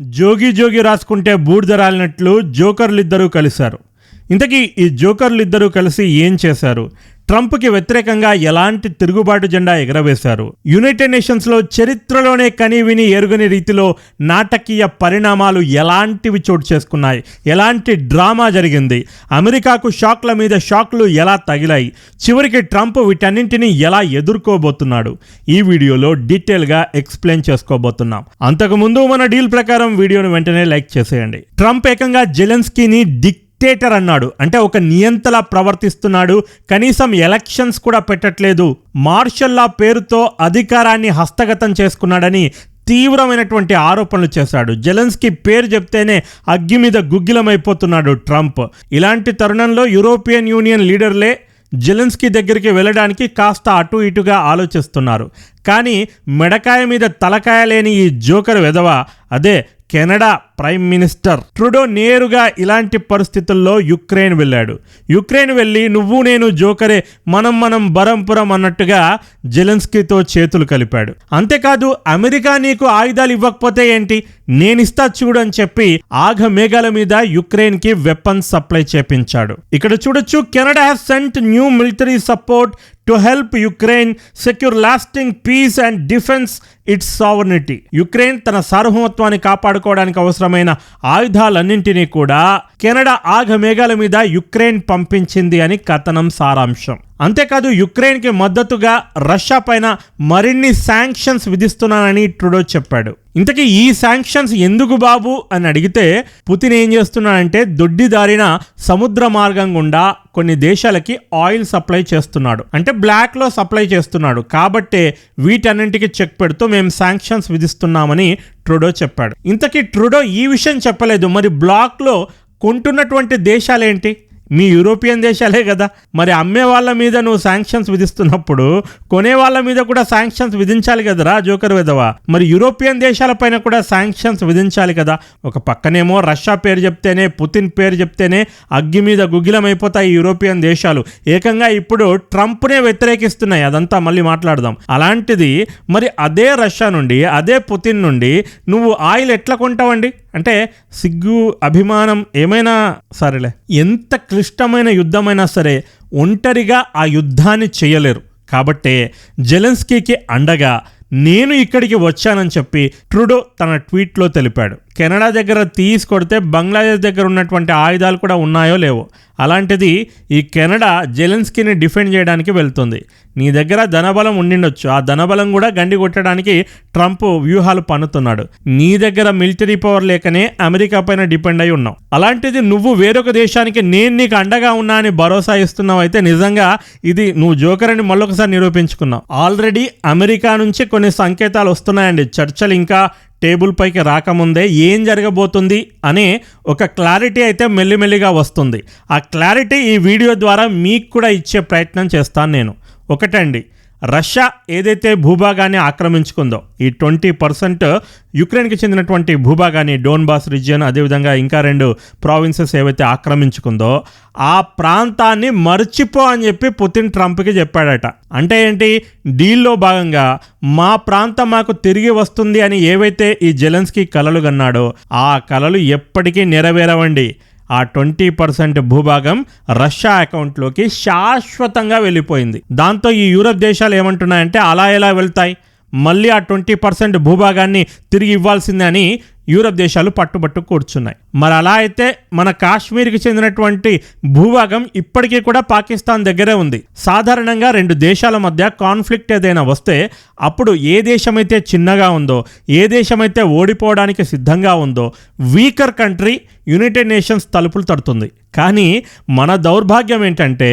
జోగి జోగి రాసుకుంటే బూడిద రాలినట్లు జోకర్లిద్దరూ కలిశారు. ఇంతకీ ఈ జోకర్లిద్దరూ కలిసి ఏం చేశారు? ట్రంప్కి వ్యతిరేకంగా ఎలాంటి తిరుగుబాటు జెండా ఎగరవేశారు? యునైటెడ్ నేషన్స్లో చరిత్రలోనే కనీవిని ఎరుగని రీతిలో నాటకీయ పరిణామాలు ఎలాంటివి చోటు చేసుకున్నాయి? ఎలాంటి డ్రామా జరిగింది? అమెరికాకు షాక్ల మీద షాక్లు ఎలా తగిలాయి? చివరికి ట్రంప్ వీటన్నింటినీ ఎలా ఎదుర్కోబోతున్నాడు? ఈ వీడియోలో డీటెయిల్గా ఎక్స్ప్లెయిన్ చేసుకోబోతున్నాం. అంతకుముందు మన డీల్ ప్రకారం వీడియోను వెంటనే లైక్ చేసేయండి. ట్రంప్ ఏకంగా జెలెన్స్కీని డిక్ డిక్టేటర్ అన్నాడు. అంటే ఒక నియంతలా ప్రవర్తిస్తున్నాడు. కనీసం ఎలక్షన్స్ కూడా పెట్టట్లేదు. మార్షల్లా పేరుతో అధికారాన్ని హస్తగతం చేసుకున్నాడని తీవ్రమైనటువంటి ఆరోపణలు చేశాడు. జెలెన్స్కీ పేరు చెప్తేనే అగ్గి మీద గుగ్గిలమైపోతున్నాడు ట్రంప్. ఇలాంటి తరుణంలో యూరోపియన్ యూనియన్ లీడర్లే జెలెన్స్కీ దగ్గరికి వెళ్ళడానికి కాస్త అటు ఇటుగా ఆలోచిస్తున్నారు. కానీ మెడకాయ మీద తలకాయ లేని ఈ జోకర్ వెధవ అదే కెనడా ప్రైమ్ మినిస్టర్ ట్రుడో నేరుగా ఇలాంటి పరిస్థితుల్లో యుక్రెయిన్ వెళ్ళాడు. యుక్రెయిన్ వెళ్ళి నువ్వు నేను జోకరే మనం మనం బరంపురం అన్నట్టుగా జెలెన్స్కీతో చేతులు కలిపాడు. అంతేకాదు అమెరికా నీకు ఆయుధాలు ఇవ్వకపోతే ఏంటి? నేనిస్తా చూడని చెప్పి ఆఘ మేఘాల మీద యుక్రెయిన్కి కి సప్లై చేపించాడు. ఇక్కడ చూడొచ్చు Canada sent new military support to help Ukraine secure lasting peace and defence its sovereignty Ukraine తన సార్వభౌమత్వాన్ని కాపాడుకోవడానికి అవసరం అవసరమైన ఆయుధాలన్నింటినీ కూడా కెనడా ఆఘ మేఘాల మీద యుక్రెయిన్ పంపించింది అని కథనం సారాంశం. అంతేకాదు యుక్రెయిన్కి మద్దతుగా రష్యా పైన మరిన్ని శాంక్షన్స్ విధిస్తున్నానని ట్రుడో చెప్పాడు. ఇంతకీ ఈ శాంక్షన్స్ ఎందుకు బాబు? అని అడిగితే పుతిన్ ఏం చేస్తున్నాడంటే దొడ్డిదారిన సముద్ర మార్గం గుండా కొన్ని దేశాలకి ఆయిల్ సప్లై చేస్తున్నాడు. అంటే బ్లాక్లో సప్లై చేస్తున్నాడు. కాబట్టే వీటన్నింటికి చెక్ పెడుతూ మేము శాంక్షన్స్ విధిస్తున్నామని ట్రుడో చెప్పాడు. ఇంతకీ ట్రుడో ఈ విషయం చెప్పలేదు. మరి బ్లాక్లో కొంటున్నటువంటి దేశాలేంటి? మీ యూరోపియన్ దేశాలే కదా. మరి అమ్మే వాళ్ళ మీద నువ్వు శాంక్షన్స్ విధిస్తున్నప్పుడు కొనే వాళ్ళ మీద కూడా శాంక్షన్స్ విధించాలి కదరా జోకర్ విధవా మరి యూరోపియన్ దేశాలపైన కూడా శాంక్షన్స్ విధించాలి కదా. ఒక పక్కనేమో రష్యా పేరు చెప్తేనే పుతిన్ పేరు చెప్తేనే అగ్గి మీద గుగ్గిలమైపోతాయి యూరోపియన్ దేశాలు. ఏకంగా ఇప్పుడు ట్రంప్నే వ్యతిరేకిస్తున్నాయి. అదంతా మళ్ళీ మాట్లాడదాం. అలాంటిది మరి అదే రష్యా నుండి అదే పుతిన్ నుండి నువ్వు ఆయిల్ ఎట్లా కొంటావండి? అంటే సిగ్గు అభిమానం ఏమైనా సరేలే. ఎంత క్లిష్టమైన యుద్ధమైనా సరే ఒంటరిగా ఆ యుద్ధాన్ని చేయలేరు. కాబట్టే జెలెన్స్కీకి అండగా నేను ఇక్కడికి వచ్చానని చెప్పి ట్రుడో తన ట్వీట్లో తెలిపాడు. కెనడా దగ్గర తీసుకొడితే బంగ్లాదేశ్ దగ్గర ఉన్నటువంటి ఆయుధాలు కూడా ఉన్నాయో లేవో? అలాంటిది ఈ కెనడా జెలెన్స్కీని డిఫెండ్ చేయడానికి వెళ్తుంది. నీ దగ్గర ధనబలం ఉండిండొచ్చు. ఆ ధనబలం కూడా గండి కొట్టడానికి ట్రంప్ వ్యూహాలు పన్నుతున్నాడు. నీ దగ్గర మిలిటరీ పవర్ లేకనే అమెరికా పైన డిపెండ్ అయి ఉన్నావు. అలాంటిది నువ్వు వేరొక దేశానికి నేను నీకు అండగా ఉన్నా అని భరోసా ఇస్తున్నావు అయితే నిజంగా ఇది నువ్వు జోకర్ అని మళ్ళొకసారి నిరూపించుకున్నావు. ఆల్రెడీ అమెరికా నుంచి కొన్ని సంకేతాలు వస్తున్నాయండి. చర్చలు ఇంకా టేబుల్ పైకి రాకముందే ఏం జరగబోతుంది అనే ఒక క్లారిటీ అయితే మెల్లిమెల్లిగా వస్తుంది. ఆ క్లారిటీ ఈ వీడియో ద్వారా మీకు కూడా ఇచ్చే ప్రయత్నం చేస్తాను నేను. ఒకటండి రష్యా ఏదైతే భూభాగాన్ని ఆక్రమించుకుందో ఈ ట్వంటీ పర్సెంట్ యుక్రెయిన్కి చెందినటువంటి భూభాగాన్ని డోన్బాస్ రిజియన్ అదేవిధంగా ఇంకా రెండు ప్రావిన్సెస్ ఏవైతే ఆక్రమించుకుందో ఆ ప్రాంతాన్ని మర్చిపో అని చెప్పి పుతిన్ ట్రంప్కి చెప్పాడట. అంటే ఏంటి? డీల్లో భాగంగా మా ప్రాంతం మాకు తిరిగి వస్తుంది అని ఏవైతే ఈ జెలెన్స్కి కలలు కన్నాడో ఆ కలలు ఎప్పటికీ నెరవేరవండి. ఆ ట్వంటీ పర్సెంట్ భూభాగం రష్యా అకౌంట్లోకి శాశ్వతంగా వెళ్ళిపోయింది. దాంతో ఈ యూరప్ దేశాలు ఏమంటున్నాయంటే అలా ఎలా వెళ్తాయి? మళ్ళీ ఆ ట్వంటీ పర్సెంట్ భూభాగాన్ని తిరిగి ఇవ్వాల్సిందే అని యూరప్ దేశాలు పట్టుబట్టు కూర్చున్నాయి. మరి అలా అయితే మన కాశ్మీర్కి చెందినటువంటి భూభాగం ఇప్పటికీ కూడా పాకిస్తాన్ దగ్గరే ఉంది. సాధారణంగా రెండు దేశాల మధ్య కాన్ఫ్లిక్ట్ ఏదైనా వస్తే అప్పుడు ఏ దేశమైతే చిన్నగా ఉందో ఏ దేశమైతే ఓడిపోవడానికి సిద్ధంగా ఉందో వీకర్ కంట్రీ యునైటెడ్ నేషన్స్ తలుపులు తడుతుంది. కానీ మన దౌర్భాగ్యం ఏంటంటే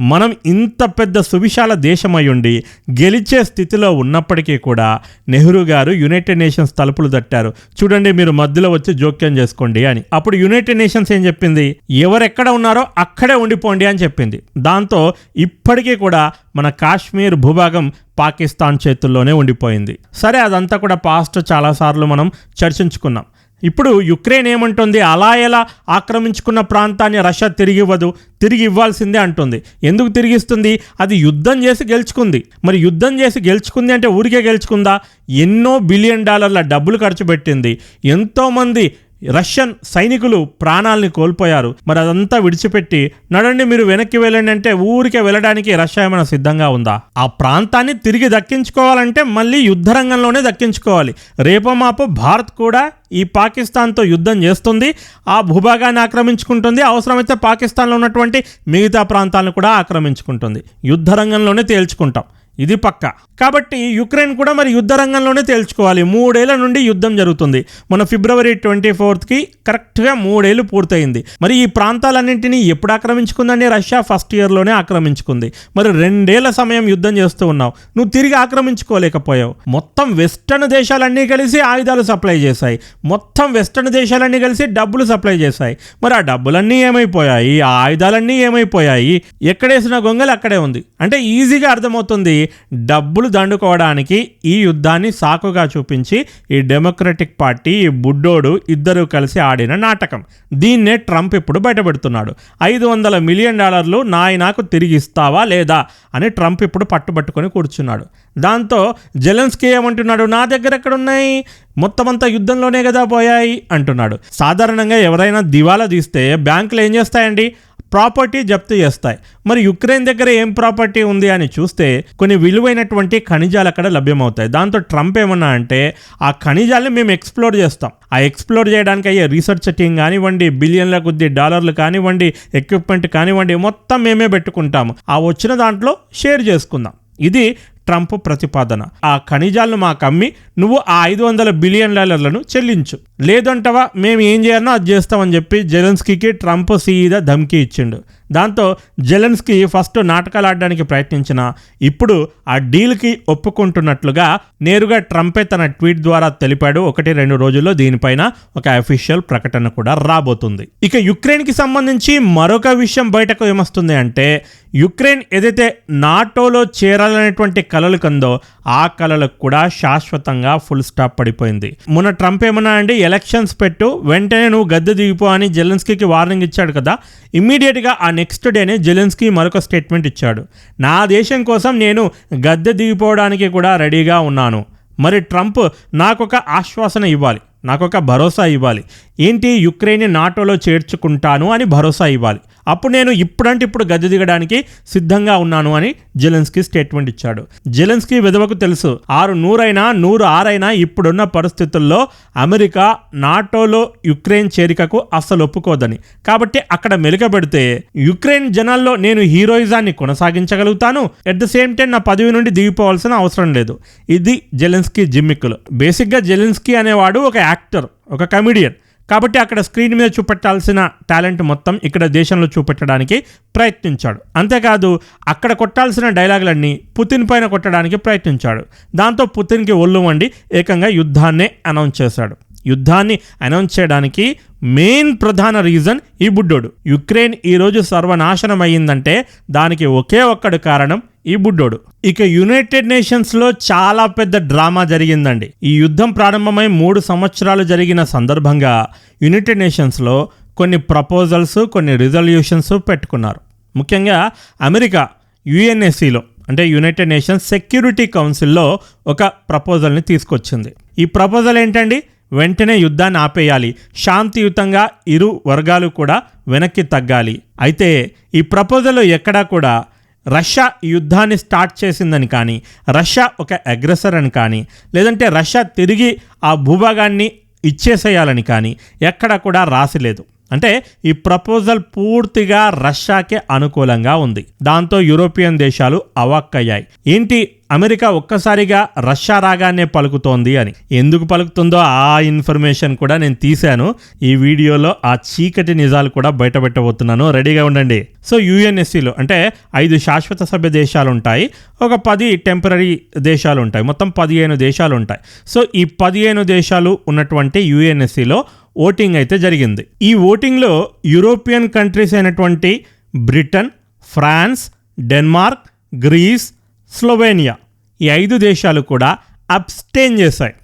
మనం ఇంత పెద్ద సువిశాల దేశమై ఉండి గెలిచే స్థితిలో ఉన్నప్పటికీ కూడా నెహ్రూ గారు యునైటెడ్ నేషన్స్ తలుపులు తట్టారు. చూడండి మీరు మధ్యలో వచ్చి జోక్యం చేసుకోండి అని. అప్పుడు యునైటెడ్ నేషన్స్ ఏం చెప్పింది? ఎవరెక్కడ ఉన్నారో అక్కడే ఉండిపోండి అని చెప్పింది. దాంతో ఇప్పటికీ కూడా మన కాశ్మీర్ భూభాగం పాకిస్తాన్ చేతుల్లోనే ఉండిపోయింది. సరే అదంతా కూడా పాస్ట్ చాలాసార్లు మనం చర్చించుకున్నాం. ఇప్పుడు యుక్రెయిన్ ఏమంటుంది? అలా ఎలా ఆక్రమించుకున్న ప్రాంతాన్ని రష్యా తిరిగి ఇవ్వదు? తిరిగి ఇవ్వాల్సిందే అంటుంది. ఎందుకు తిరిగిస్తుంది అది యుద్ధం చేసి గెలుచుకుంది. మరి యుద్ధం చేసి గెలుచుకుంది అంటే ఊరికే గెలుచుకుందా? ఎన్నో బిలియన్ డాలర్ల డబ్బులు ఖర్చు పెట్టింది. ఎంతోమంది రష్యన్ సైనికులు ప్రాణాలని కోల్పోయారు. మరి అదంతా విడిచిపెట్టి నడండి మీరు వెనక్కి వెళ్ళండి అంటే ఊరికే వెళ్ళడానికి రష్యా ఏమైనా సిద్ధంగా ఉందా? ఆ ప్రాంతాన్ని తిరిగి దక్కించుకోవాలంటే మళ్ళీ యుద్ధ రంగంలోనే దక్కించుకోవాలి. రేపో మాపో భారత్ కూడా ఈ పాకిస్తాన్తో యుద్ధం చేస్తుంది. ఆ భూభాగాన్ని ఆక్రమించుకుంటుంది. అవసరమైతే పాకిస్తాన్లో ఉన్నటువంటి మిగతా ప్రాంతాలను కూడా ఆక్రమించుకుంటుంది. యుద్ధ రంగంలోనే తేల్చుకుంటాం. ఇది పక్క. కాబట్టి యుక్రెయిన్ కూడా మరి యుద్ధ రంగంలోనే తేల్చుకోవాలి. మూడేళ్ళ నుండి యుద్ధం జరుగుతుంది. మన ఫిబ్రవరి ట్వంటీ ఫోర్త్కి కరెక్ట్గా మూడేళ్ళు పూర్తయింది. మరి ఈ ప్రాంతాలన్నింటినీ ఎప్పుడు ఆక్రమించుకుందండి? Russia first ఇయర్లోనే ఆక్రమించుకుంది. మరి రెండేళ్ళ సమయం యుద్ధం చేస్తూ ఉన్నావు. నువ్వు తిరిగి ఆక్రమించుకోలేకపోయావు. మొత్తం వెస్టర్న్ దేశాలన్నీ కలిసి ఆయుధాలు సప్లై చేశాయి. మొత్తం వెస్టర్న్ దేశాలన్నీ కలిసి డబ్బులు సప్లై చేశాయి. మరి ఆ డబ్బులన్నీ ఏమైపోయాయి? ఆ ఆయుధాలన్నీ ఏమైపోయాయి? ఎక్కడేసిన గొంగలు అక్కడే ఉంది. అంటే ఈజీగా అర్థమవుతుంది. డబ్బులు దండుకోవడానికి ఈ యుద్ధాన్ని సాకుగా చూపించి ఈ డెమోక్రటిక్ పార్టీ ఈ బుడ్డోడు ఇద్దరు కలిసి ఆడిన నాటకం. దీన్నే ట్రంప్ ఇప్పుడు బయటపెడుతున్నాడు. ఐదు వందల మిలియన్ డాలర్లు నాయనాకు తిరిగి ఇస్తావా లేదా అని ట్రంప్ ఇప్పుడు పట్టుబట్టుకొని కూర్చున్నాడు. దాంతో జెలెన్స్కీ ఏమంటున్నాడు? నా దగ్గర ఎక్కడున్నాయి? మొత్తం అంతా యుద్ధంలోనే కదా పోయాయి అంటున్నాడు. సాధారణంగా ఎవరైనా దివాలా తీస్తే బ్యాంకులు ఏం చేస్తాయండి? ప్రాపర్టీ జప్తు చేస్తాయి. మరి యుక్రెయిన్ దగ్గర ఏం ప్రాపర్టీ ఉంది అని చూస్తే కొన్ని విలువైనటువంటి ఖనిజాలు అక్కడ లభ్యమవుతాయి. దాంతో ట్రంప్ ఏమన్నా అంటే ఆ ఖనిజాలను మేము ఎక్స్ప్లోర్ చేస్తాం. ఆ ఎక్స్ప్లోర్ చేయడానికి అయ్యే రీసెర్చ్ టీం కానివ్వండి బిలియన్ల కొద్ది డాలర్లు కానివ్వండి ఎక్విప్మెంట్ కానివ్వండి మొత్తం మేమే పెట్టుకుంటాము. ఆ వచ్చిన దాంట్లో షేర్ చేసుకుందాం. ఇది ట్రంప్ ప్రతిపాదన. ఆ ఖనిజాలను మాకు అమ్మి నువ్వు ఆ ఐదు వందల బిలియన్ డాలర్లను చెల్లించు. లేదంటవా మేము ఏం చేయాలనో అది చేస్తామని చెప్పి జెలెన్స్కీకి ట్రంప్ సీదా ధమ్కీ ఇచ్చిండు. దాంతో జెలెన్స్కి ఫస్ట్ నాటకాలు ఆడడానికి ప్రయత్నించిన ఇప్పుడు ఆ డీల్కి ఒప్పుకుంటున్నట్లుగా నేరుగా ట్రంపే తన ట్వీట్ ద్వారా తెలిపాడు. ఒకటి రెండు రోజుల్లో దీనిపైన ఒక అఫీషియల్ ప్రకటన కూడా రాబోతుంది. ఇక యుక్రెయిన్కి సంబంధించి మరొక విషయం బయటకు ఏమొస్తుంది అంటే యుక్రెయిన్ ఏదైతే నాటోలో చేరాలనేటువంటి కలలు కందో ఆ కలలకు కూడా శాశ్వతంగా ఫుల్ స్టాప్ పడిపోయింది. మొన్న ట్రంప్ ఏమన్నా అండి ఎలక్షన్స్ పెట్టు వెంటనే నువ్వు గద్దె దిగిపో అని జెలెన్స్కీకి వార్నింగ్ ఇచ్చాడు కదా. ఇమ్మీడియట్గా ఆ నెక్స్ట్ డేనే జెలెన్స్కీ మరొక స్టేట్మెంట్ ఇచ్చాడు. నా దేశం కోసం నేను గద్దె దిగిపోవడానికి కూడా రెడీగా ఉన్నాను. మరి ట్రంప్ నాకొక ఆశ్వాసన ఇవ్వాలి. నాకొక భరోసా ఇవ్వాలి. ఏంటి యుక్రెయిన్ నాటోలో చేర్చుకుంటాను అని భరోసా ఇవ్వాలి. అప్పుడు నేను ఇప్పుడంటే ఇప్పుడు గద్దె దిగడానికి సిద్ధంగా ఉన్నాను అని జెలెన్స్కీ స్టేట్మెంట్ ఇచ్చాడు. జెలెన్స్కీ విధవకు తెలుసు ఆరు నూరైనా నూరు ఆరైనా ఇప్పుడున్న పరిస్థితుల్లో అమెరికా నాటోలో యుక్రెయిన్ చేరికకు అస్సలు ఒప్పుకోదని. కాబట్టి అక్కడ మెలుకబెడితే యుక్రెయిన్ జనాల్లో నేను హీరోయిజాన్ని కొనసాగించగలుగుతాను ఎట్ ద సేమ్ టైం నా పదవి నుండి దిగిపోవాల్సిన అవసరం లేదు. ఇది జెలెన్స్కీ జిమ్మిక్కులు. బేసిక్గా జెలెన్స్కీ అనేవాడు ఒక యాక్టర్ ఒక కమిడియన్. కాబట్టి అక్కడ స్క్రీన్ మీద చూపెట్టాల్సిన టాలెంట్ మొత్తం ఇక్కడ దేశంలో చూపెట్టడానికి ప్రయత్నించాడు. అంతేకాదు అక్కడ కొట్టాల్సిన డైలాగులన్నీ పుతిన్ పైన కొట్టడానికి ప్రయత్నించాడు. దాంతో పుతిన్కి ఒళ్ళు వండి ఏకంగా యుద్ధాన్నే అనౌన్స్ చేశాడు. యుద్ధాన్ని అనౌన్స్ చేయడానికి మెయిన్ ప్రధాన రీజన్ ఈ బుడ్డోడు. యుక్రెయిన్ ఈరోజు సర్వనాశనం అయ్యిందంటే దానికి ఒకే ఒక్కడు కారణం ఈ బుడ్డోడు. ఇక యునైటెడ్ నేషన్స్లో చాలా పెద్ద డ్రామా జరిగిందండి. ఈ యుద్ధం ప్రారంభమై మూడు సంవత్సరాలు జరిగిన సందర్భంగా యునైటెడ్ నేషన్స్లో కొన్ని ప్రపోజల్స్ కొన్ని రిజల్యూషన్స్ పెట్టుకున్నారు. ముఖ్యంగా అమెరికా యుఎన్ఎస్సిలో అంటే యునైటెడ్ నేషన్స్ సెక్యూరిటీ కౌన్సిల్లో ఒక ప్రపోజల్ని తీసుకొచ్చింది. ఈ ప్రపోజల్ ఏంటండి? వెంటనే యుద్ధాన్ని ఆపేయాలి. శాంతియుతంగా ఇరు వర్గాలు కూడా వెనక్కి తగ్గాలి. అయితే ఈ ప్రపోజల్లో ఎక్కడా కూడా రష్యా యుద్ధాన్ని స్టార్ట్ చేసిందని కానీ రష్యా ఒక అగ్రెసర్ అని కానీ లేదంటే రష్యా తిరిగి ఆ భూభాగాన్ని ఇచ్చేసేయాలని కానీ ఎక్కడ కూడా రాసిలేదు అంటే ఈ ప్రపోజల్ పూర్తిగా రష్యాకే అనుకూలంగా ఉంది. దాంతో యూరోపియన్ దేశాలు అవాక్కయ్యాయి. ఏంటి? అమెరికా ఒక్కసారిగా రష్యా రాగానే పలుకుతోంది అని. ఎందుకు పలుకుతుందో ఆ ఇన్ఫర్మేషన్ కూడా నేను తీశాను. ఈ వీడియోలో ఆ చీకటి నిజాలు కూడా బయటపెట్టబోతున్నాను. రెడీగా ఉండండి. సో యుఎన్ఎస్సీలో అంటే ఐదు శాశ్వత సభ్య దేశాలు ఉంటాయి ఒక పది టెంపరీ దేశాలు ఉంటాయి మొత్తం పదిహేను దేశాలు ఉంటాయి సో ఈ పదిహేను దేశాలు ఉన్నటువంటి యుఎన్ఎస్సీలో ఓటింగ్ అయితే జరిగింది. ఈ ఓటింగ్లో యూరోపియన్ కంట్రీస్ అయినటువంటి Britain France Denmark Greece Slovenia ఈ ఐదు దేశాలు కూడా అబ్స్టెయిన్ చేశాయి.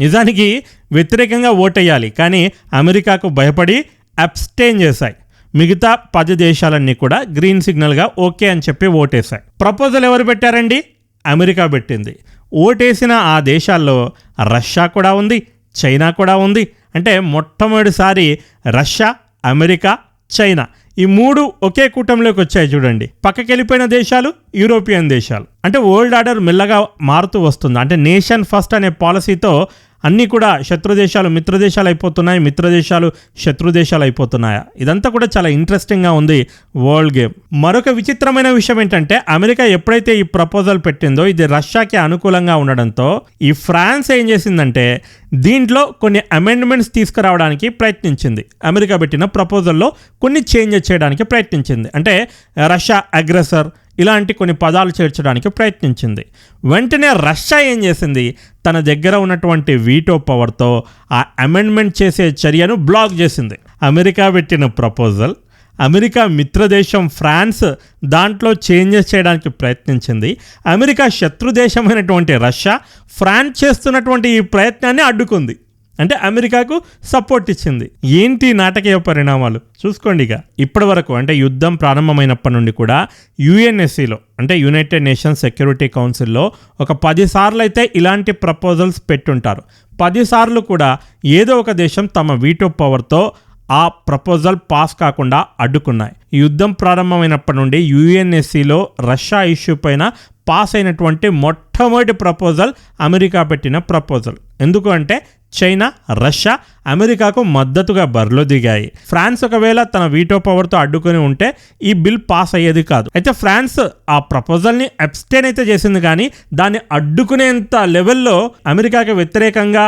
నిజానికి వ్యతిరేకంగా ఓటేయాలి కానీ అమెరికాకు భయపడి అబ్స్టెయిన్ చేశాయి. మిగతా పది దేశాలన్నీ కూడా గ్రీన్ సిగ్నల్గా ఓకే అని చెప్పి ఓటేశాయి. ప్రపోజల్ ఎవరు పెట్టారండి? అమెరికా పెట్టింది. ఓటేసిన ఆ దేశాల్లో రష్యా కూడా ఉంది చైనా కూడా ఉంది అంటే మొట్టమొదటిసారి రష్యా అమెరికా చైనా ఈ మూడు ఒకే కూటమిలోకి వచ్చాయి చూడండి. పక్కకి వెళ్ళిపోయిన దేశాలు యూరోపియన్ దేశాలు. అంటే ఓల్డ్ ఆర్డర్ మెల్లగా మారుతూ వస్తుంది. అంటే నేషన్ ఫస్ట్ అనే పాలసీతో అన్నీ కూడా శత్రు దేశాలు అయిపోతున్నాయి మిత్రదేశాలు శత్రుదేశాలు శత్రు దేశాలు అయిపోతున్నాయా? ఇదంతా కూడా చాలా ఇంట్రెస్టింగ్గా ఉంది వరల్డ్ గేమ్ మరొక విచిత్రమైన విషయం ఏంటంటే అమెరికా ఎప్పుడైతే ఈ ప్రపోజల్ పెట్టిందో ఇది రష్యాకి అనుకూలంగా ఉండడంతో ఈ ఫ్రాన్స్ ఏం చేసిందంటే దీంట్లో కొన్ని అమెండ్మెంట్స్ తీసుకురావడానికి ప్రయత్నించింది. అమెరికా పెట్టిన ప్రపోజల్లో కొన్ని చేంజెస్ చేయడానికి ప్రయత్నించింది. అంటే రష్యా అగ్రెసర్ ఇలాంటి కొన్ని పదాలు చేర్చడానికి ప్రయత్నించింది. వెంటనే రష్యా ఏం చేసింది? తన దగ్గర ఉన్నటువంటి వీటో పవర్తో ఆ అమెండ్మెంట్ చేసే చర్యను బ్లాక్ చేసింది. అమెరికా పెట్టిన ప్రపోజల్ అమెరికా మిత్రదేశం ఫ్రాన్స్ దాంట్లో చేంజెస్ చేయడానికి ప్రయత్నించింది. అమెరికా శత్రుదేశమైనటువంటి రష్యా ఫ్రాన్స్ చేస్తున్నటువంటి ఈ ప్రయత్నాన్ని అడ్డుకుంది. అంటే అమెరికాకు సపోర్ట్ ఇచ్చింది. ఏంటి నాటకీయ పరిణామాలు? చూసుకోండి ఇక. ఇప్పటి వరకు అంటే యుద్ధం ప్రారంభమైనప్పటి నుండి కూడా యుఎన్ఎస్సిలో అంటే యునైటెడ్ నేషన్స్ సెక్యూరిటీ కౌన్సిల్లో ఒక పదిసార్లు అయితే ఇలాంటి ప్రపోజల్స్ పెట్టుంటారు. పదిసార్లు కూడా ఏదో ఒక దేశం తమ వీటో పవర్తో ఆ ప్రపోజల్ పాస్ కాకుండా అడ్డుకున్నాయి. యుద్ధం ప్రారంభమైనప్పటి నుండి యుఎన్ఎస్సిలో రష్యా ఇష్యూ పైన పాస్ అయినటువంటి మొట్టమొదటి ప్రపోజల్ అమెరికా పెట్టిన ప్రపోజల్. ఎందుకు అంటే చైనా రష్యా అమెరికాకు మద్దతుగా బరిలో దిగాయి. ఫ్రాన్స్ ఒకవేళ తన వీటో పవర్తో అడ్డుకుని ఉంటే ఈ బిల్ పాస్ అయ్యేది కాదు. అయితే ఫ్రాన్స్ ఆ ప్రపోజల్ని అబ్స్టైన్ అయితే చేసింది కానీ దాన్ని అడ్డుకునేంత లెవెల్లో అమెరికాకి వ్యతిరేకంగా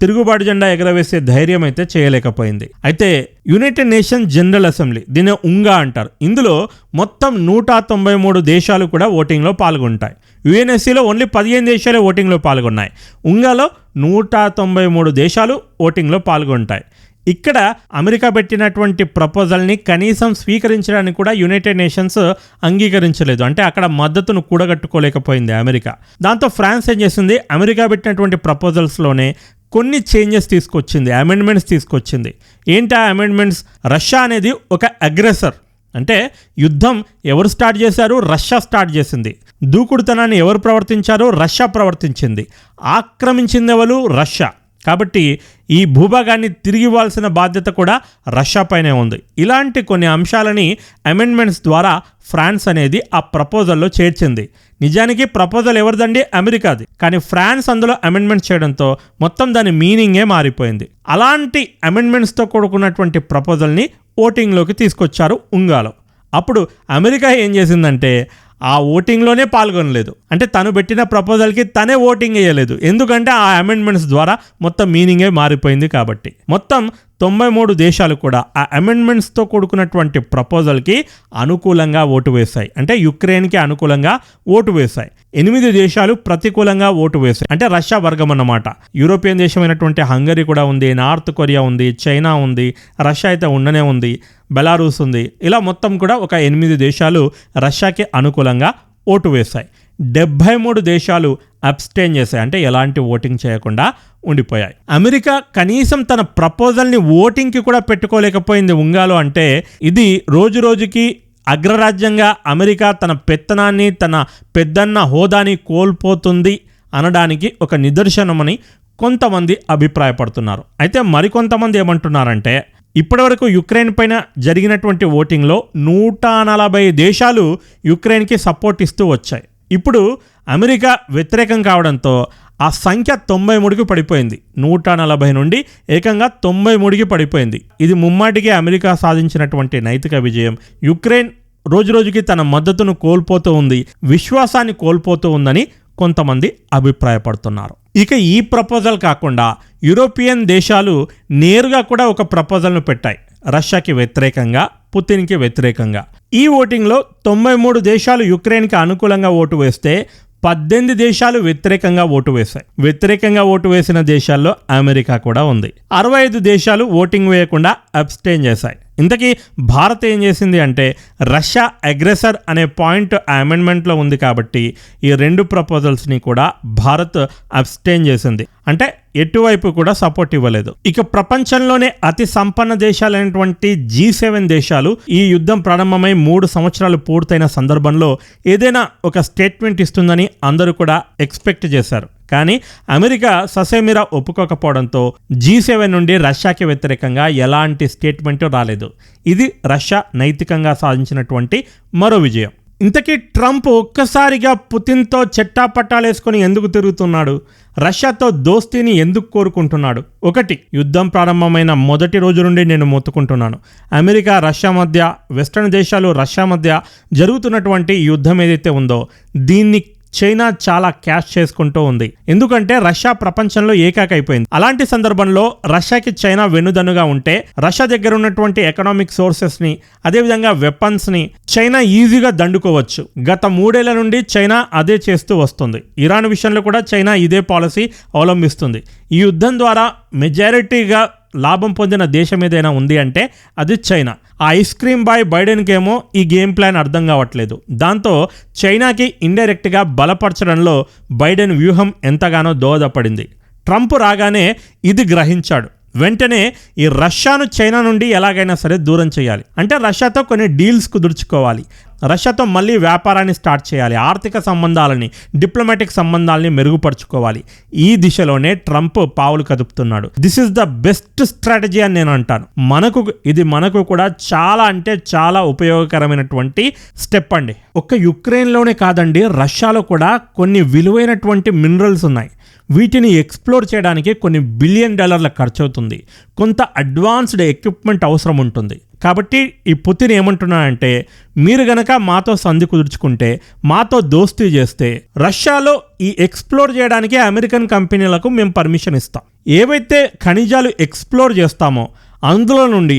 తిరుగుబాటు జెండా ఎగరవేసే ధైర్యం అయితే చేయలేకపోయింది. అయితే యునైటెడ్ నేషన్ జనరల్ అసెంబ్లీ దీన్ని ఉంగా అంటారు. ఇందులో మొత్తం నూట తొంభై మూడు దేశాలు కూడా ఓటింగ్లో పాల్గొంటాయి. యుఎన్ఎస్సీలో ఓన్లీ పదిహేను దేశాలే ఓటింగ్లో పాల్గొన్నాయి. ఉంగాలో నూట తొంభై మూడు దేశాలు ఓటింగ్లో పాల్గొంటాయి. ఇక్కడ అమెరికా పెట్టినటువంటి ప్రపోజల్ని కనీసం స్వీకరించడానికి కూడా యునైటెడ్ నేషన్స్ అంగీకరించలేదు. అంటే అక్కడ మద్దతును కూడగట్టుకోలేకపోయింది అమెరికా. దాంతో ఫ్రాన్స్ ఏం చేసింది? అమెరికా పెట్టినటువంటి ప్రపోజల్స్లోనే కొన్ని చేంజెస్ తీసుకొచ్చింది అమెండ్మెంట్స్ తీసుకొచ్చింది. ఏంటి ఆ అమెండ్మెంట్స్? రష్యా అనేది ఒక అగ్రెసర్. అంటే యుద్ధం ఎవరు స్టార్ట్ చేశారు? రష్యా స్టార్ట్ చేసింది. దూకుడుతనాన్ని ఎవరు ప్రవర్తించారు? రష్యా ప్రవర్తించింది. ఆక్రమించింది ఎవరు రష్యా. కాబట్టి ఈ భూభాగాన్ని తిరిగి ఇవ్వాల్సిన బాధ్యత కూడా రష్యా పైనే ఉంది. ఇలాంటి కొన్ని అంశాలని అమెండ్మెంట్స్ ద్వారా ఫ్రాన్స్ అనేది ఆ ప్రపోజల్లో చేర్చింది. నిజానికి ప్రపోజల్ ఎవరిదండి? అమెరికాది. కానీ ఫ్రాన్స్ అందులో అమెండ్మెంట్ చేయడంతో మొత్తం దాని మీనింగే మారిపోయింది. అలాంటి అమెండ్మెంట్స్తో కూడుకున్నటువంటి ప్రపోజల్ని ఓటింగ్లోకి తీసుకొచ్చారు ఉంగాలో. అప్పుడు అమెరికా ఏం చేసిందంటే ఆ ఓటింగ్లోనే పాల్గొనలేదు. అంటే తను పెట్టిన ప్రపోజల్కి తనే ఓటింగ్ వేయలేదు. ఎందుకంటే ఆ అమెండ్మెంట్స్ ద్వారా మొత్తం మీనింగే మారిపోయింది కాబట్టి. మొత్తం తొంభై మూడు దేశాలు కూడా ఆ అమెండ్మెంట్స్తో కూడుకున్నటువంటి ప్రపోజల్కి అనుకూలంగా ఓటు వేశాయి. అంటే యుక్రెయిన్కి అనుకూలంగా ఓటు వేశాయి. ఎనిమిది దేశాలు ప్రతికూలంగా ఓటు వేశాయి. అంటే రష్యా వర్గం అన్నమాట. యూరోపియన్ దేశమైనటువంటి హంగరీ కూడా ఉంది నార్త్ కొరియా ఉంది చైనా ఉంది రష్యా అయితే ఉండనే ఉంది బెలారూస్ ఉంది. ఇలా మొత్తం కూడా ఒక ఎనిమిది దేశాలు రష్యాకి అనుకూలంగా ఓటు వేశాయి. డెబ్భై మూడు దేశాలు అబ్స్టైన్ చేశాయి. అంటే ఎలాంటి ఓటింగ్ చేయకుండా ఉండిపోయాయి. అమెరికా కనీసం తన ప్రపోజల్ని ఓటింగ్కి కూడా పెట్టుకోలేకపోయింది ఉంగాలో అంటే ఇది రోజు రోజుకి అగ్రరాజ్యంగా అమెరికా తన పెత్తనాన్ని తన పెద్దన్న హోదాని కోల్పోతుంది అనడానికి ఒక నిదర్శనమని కొంతమంది అభిప్రాయపడుతున్నారు. అయితే మరికొంతమంది ఏమంటున్నారంటే ఇప్పటివరకు యుక్రెయిన్ పైన జరిగినటువంటి ఓటింగ్లో నూట నలభై దేశాలు యుక్రెయిన్కి సపోర్ట్ ఇస్తూ వచ్చాయి. ఇప్పుడు అమెరికా వ్యతిరేకం కావడంతో ఆ సంఖ్య తొంభై మూడుకి పడిపోయింది. నూట నలభై నుండి ఏకంగా తొంభై మూడుకి పడిపోయింది. ఇది ముమ్మాటికి అమెరికా సాధించినటువంటి నైతిక విజయం. యుక్రెయిన్ రోజురోజుకి తన మద్దతును కోల్పోతూ ఉంది విశ్వాసాన్ని కోల్పోతూ ఉందని కొంతమంది అభిప్రాయపడుతున్నారు. ఇక ఈ ప్రపోజల్ కాకుండా యూరోపియన్ దేశాలు నేరుగా కూడా ఒక ప్రపోజల్ను పెట్టాయి. రష్యాకి వ్యతిరేకంగా పుతిన్కి వ్యతిరేకంగా. ఈ ఓటింగ్లో తొంభై మూడు దేశాలు యుక్రెయిన్కి అనుకూలంగా ఓటు వేస్తే పద్దెనిమిది దేశాలు వ్యతిరేకంగా ఓటు వేశాయి. వ్యతిరేకంగా ఓటు వేసిన దేశాల్లో అమెరికా కూడా ఉంది. అరవై ఐదు దేశాలు ఓటింగ్ వేయకుండా అబ్స్టైన్ చేశాయి. ఇంతకీ భారత్ ఏం చేసింది అంటే రష్యా అగ్రెసర్ అనే పాయింట్ అమెండ్మెంట్లో ఉంది కాబట్టి ఈ రెండు ప్రపోజల్స్ని కూడా భారత్ అబ్స్టైన్ చేసింది. అంటే ఎటువైపు కూడా సపోర్ట్ ఇవ్వలేదు. ఇక ప్రపంచంలోనే అతి సంపన్న దేశాలైనటువంటి జీ సెవెన్ దేశాలు ఈ యుద్ధం ప్రారంభమై మూడు సంవత్సరాలు పూర్తయిన సందర్భంలో ఏదైనా ఒక స్టేట్మెంట్ ఇస్తుందని అందరూ కూడా ఎక్స్పెక్ట్ చేశారు. కానీ అమెరికా ససేమిరా ఒప్పుకోకపోవడంతో జీ సెవెన్ నుండి రష్యాకి వ్యతిరేకంగా ఎలాంటి స్టేట్మెంట్ రాలేదు. ఇది రష్యా నైతికంగా సాధించినటువంటి మరో విజయం. ఇంతకీ ట్రంప్ ఒక్కసారిగా పుతిన్తో చెట్టాపట్టాలేసుకొని ఎందుకు తిరుగుతున్నాడు? రష్యాతో దోస్తీని ఎందుకు కోరుకుంటున్నాడు? ఒకటి యుద్ధం ప్రారంభమైన మొదటి రోజు నుండి నేను మొత్తుకుంటున్నాను. అమెరికా రష్యా మధ్య వెస్టర్న్ దేశాలు రష్యా మధ్య జరుగుతున్నటువంటి యుద్ధం ఏదైతే ఉందో దీన్ని చైనా చాలా క్యాష్ చేసుకుంటూ ఉంది. ఎందుకంటే రష్యా ప్రపంచంలో ఏకాకైపోయింది అలాంటి సందర్భంలో రష్యాకి చైనా వెన్నుదన్నుగా ఉంటే రష్యా దగ్గర ఉన్నటువంటి ఎకనామిక్ సోర్సెస్ని అదేవిధంగా వెపన్స్ని చైనా ఈజీగా దండుకోవచ్చు. గత మూడేళ్ళ నుండి చైనా అదే చేస్తూ వస్తుంది. ఇరాన్ విషయంలో కూడా చైనా ఇదే పాలసీ అవలంబిస్తుంది. ఈ యుద్ధం ద్వారా మెజారిటీగా లాభం పొందిన దేశం ఏదైనా ఉంది అంటే అది చైనా. ఆ ఐస్ క్రీమ్ బాయ్ బైడెన్కేమో ఈ గేమ్ ప్లాన్ అర్థం కావట్లేదు. దాంతో చైనాకి ఇండైరెక్ట్గా బలపరచడంలో బైడెన్ వ్యూహం ఎంతగానో దోహదపడింది. ట్రంప్ రాగానే ఇది గ్రహించాడు. వెంటనే ఈ రష్యాను చైనా నుండి ఎలాగైనా సరే దూరం చేయాలి. అంటే రష్యాతో కొన్ని డీల్స్ కుదుర్చుకోవాలి. రష్యాతో మళ్ళీ వ్యాపారాన్ని స్టార్ట్ చేయాలి. ఆర్థిక సంబంధాలని డిప్లొమాటిక్ సంబంధాలని మెరుగుపరుచుకోవాలి. ఈ దిశలోనే ట్రంప్ పావులు కదుపుతున్నాడు. This is the best strategy అని నేను అంటాను. మనకు ఇది మనకు కూడా చాలా అంటే చాలా ఉపయోగకరమైనటువంటి స్టెప్ అండి. ఒక్క యుక్రెయిన్లోనే కాదండి రష్యాలో కూడా కొన్ని విలువైనటువంటి మినరల్స్ ఉన్నాయి. వీటిని ఎక్స్ప్లోర్ చేయడానికి కొన్ని బిలియన్ డాలర్ల ఖర్చు అవుతుంది కొంత అడ్వాన్స్డ్ ఎక్విప్మెంట్ అవసరం ఉంటుంది. కాబట్టి ఈ పుతిన్ ఏమంటున్నాడంటే మీరు గనక మాతో సంధి కుదుర్చుకుంటే మాతో దోస్తీ చేస్తే రష్యాలో ఈ ఎక్స్ప్లోర్ చేయడానికి అమెరికన్ కంపెనీలకు మేము పర్మిషన్ ఇస్తాం. ఏవైతే ఖనిజాలు ఎక్స్ప్లోర్ చేస్తామో అందులో నుండి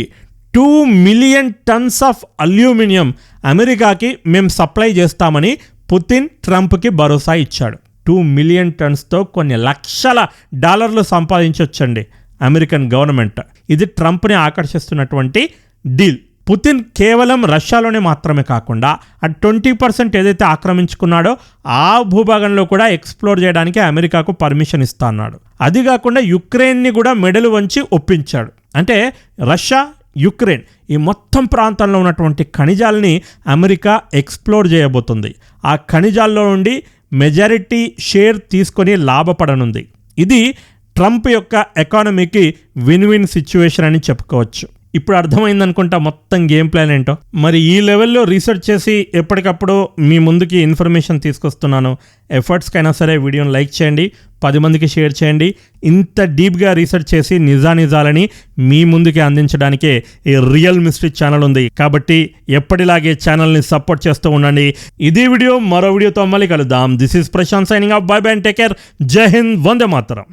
two million tons of aluminium అమెరికాకి మేము సప్లై చేస్తామని పుతిన్ ట్రంప్కి భరోసా ఇచ్చాడు. టూ మిలియన్ టన్స్తో కొన్ని లక్షల డాలర్లు సంపాదించవచ్చండి అమెరికన్ గవర్నమెంట్. ఇది ట్రంప్ని ఆకర్షిస్తున్నటువంటి డీల్. పుతిన్ కేవలం రష్యాలోనే మాత్రమే కాకుండా ఆ ట్వంటీ పర్సెంట్ ఏదైతే ఆక్రమించుకున్నాడో ఆ భూభాగంలో కూడా ఎక్స్ప్లోర్ చేయడానికి అమెరికాకు పర్మిషన్ ఇస్తా అన్నాడు అది కాకుండా యుక్రెయిన్ని కూడా మెడలు వంచి ఒప్పించాడు. అంటే రష్యా యుక్రెయిన్ ఈ మొత్తం ప్రాంతంలో ఉన్నటువంటి ఖనిజాలని అమెరికా ఎక్స్ప్లోర్ చేయబోతుంది. ఆ ఖనిజాల్లో నుండి మెజారిటీ షేర్ తీసుకొని లాభపడనుంది. ఇది ట్రంప్ యొక్క ఎకానమీకి విన్ విన్ సిచ్యువేషన్ అని చెప్పుకోవచ్చు. ఇప్పుడు అర్థమైంది అనుకుంటా మొత్తం గేమ్ ప్లాన్ ఏంటో. మరి ఈ లెవెల్లో రీసెర్చ్ చేసి ఎప్పటికప్పుడు మీ ముందుకి ఇన్ఫర్మేషన్ తీసుకొస్తున్నాను. ఎఫర్ట్స్కైనా సరే వీడియోని లైక్ చేయండి పది మందికి షేర్ చేయండి. ఇంత డీప్గా రీసెర్చ్ చేసి నిజానిజాలని మీ ముందుకి అందించడానికే ఈ రియల్ మిస్టరీ ఛానల్ ఉంది. కాబట్టి ఎప్పటిలాగే ఛానల్ని సపోర్ట్ చేస్తూ ఉండండి. ఇది వీడియో మరో వీడియోతో మళ్ళీ కలుద్దాం. This is Prashant signing off. Bye bye and take care. Jai Hind Vande Mataram.